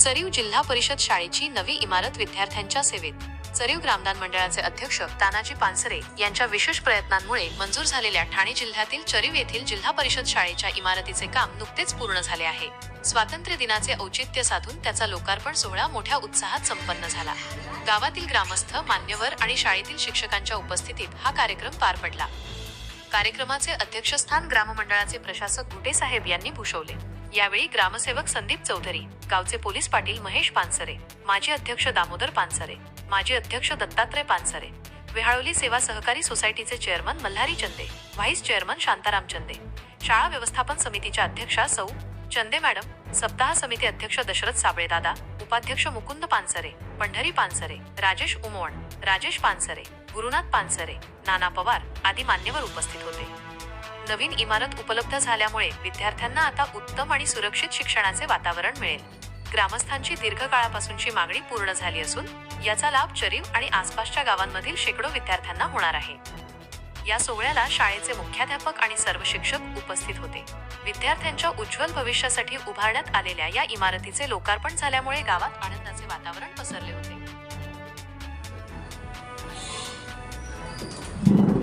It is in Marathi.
चरीव जिल्हा परिषद शाळेची नवी इमारत विद्यार्थ्यांच्या सेवेत. चरीव ग्रामदान मंडळाचे अध्यक्ष तानाजी पानसरे यांच्या विशेष प्रयत्नांमुळे मंजूर झालेल्या ठाणे जिल्ह्यातील चरीव येथील जिल्हा परिषद शाळेच्या इमारतीचे काम नुकतेच पूर्ण झाले आहे. स्वातंत्र्य दिनाचे औचित्य साधून त्याचा लोकार्पण सोहळा मोठ्या उत्साहात संपन्न झाला. गावातील ग्रामस्थ मान्यवर आणि शाळेतील शिक्षकांच्या उपस्थितीत हा कार्यक्रम पार पडला. कार्यक्रमाचे अध्यक्षस्थान ग्राममंडळाचे प्रशासक गुटेसाहेब यांनी भूषवले. यावेळी ग्रामसेवक संदीप चौधरी गावचे पोलीस पाटील महेश पानसरे माजी अध्यक्ष दामोदर पानसरे माजी अध्यक्ष दत्तात्रय पानसरे वेहाळोली सेवा सहकारी सोसायटीचे चेअरमन मल्हारी चंदे व्हाईस चेअरमन शांताराम चंदे शाळा व्यवस्थापन समितीच्या अध्यक्षा सौ. चंदे मॅडम सप्ताह समिती अध्यक्ष दशरथ साबळेदादा उपाध्यक्ष मुकुंद पानसरे पंढरी पानसरे राजेश उमवण राजेश पानसरे गुरुनाथ पानसरे नाना पवार आदी मान्यवर उपस्थित होते. नवीन इमारत उपलब्ध झाल्यामुळे विद्यार्थ्यांना आता उत्तम आणि सुरक्षित शिक्षणाचे वातावरण मिळेल. ग्रामस्थांची दीर्घकाळापासूनची मागणी पूर्ण झाली असून याचा लाभ चरीव आणि आसपासच्या गावांमधील शेकडो विद्यार्थ्यांना होणार आहे. या सोहळ्याला शाळेचे मुख्याध्यापक आणि सर्व शिक्षक उपस्थित होते. विद्यार्थ्यांच्या उज्ज्वल भविष्यासाठी उभारण्यात आलेल्या या इमारतीचे लोकार्पण झाल्यामुळे गावात आनंदाचे वातावरण पसरले होते. Thank you.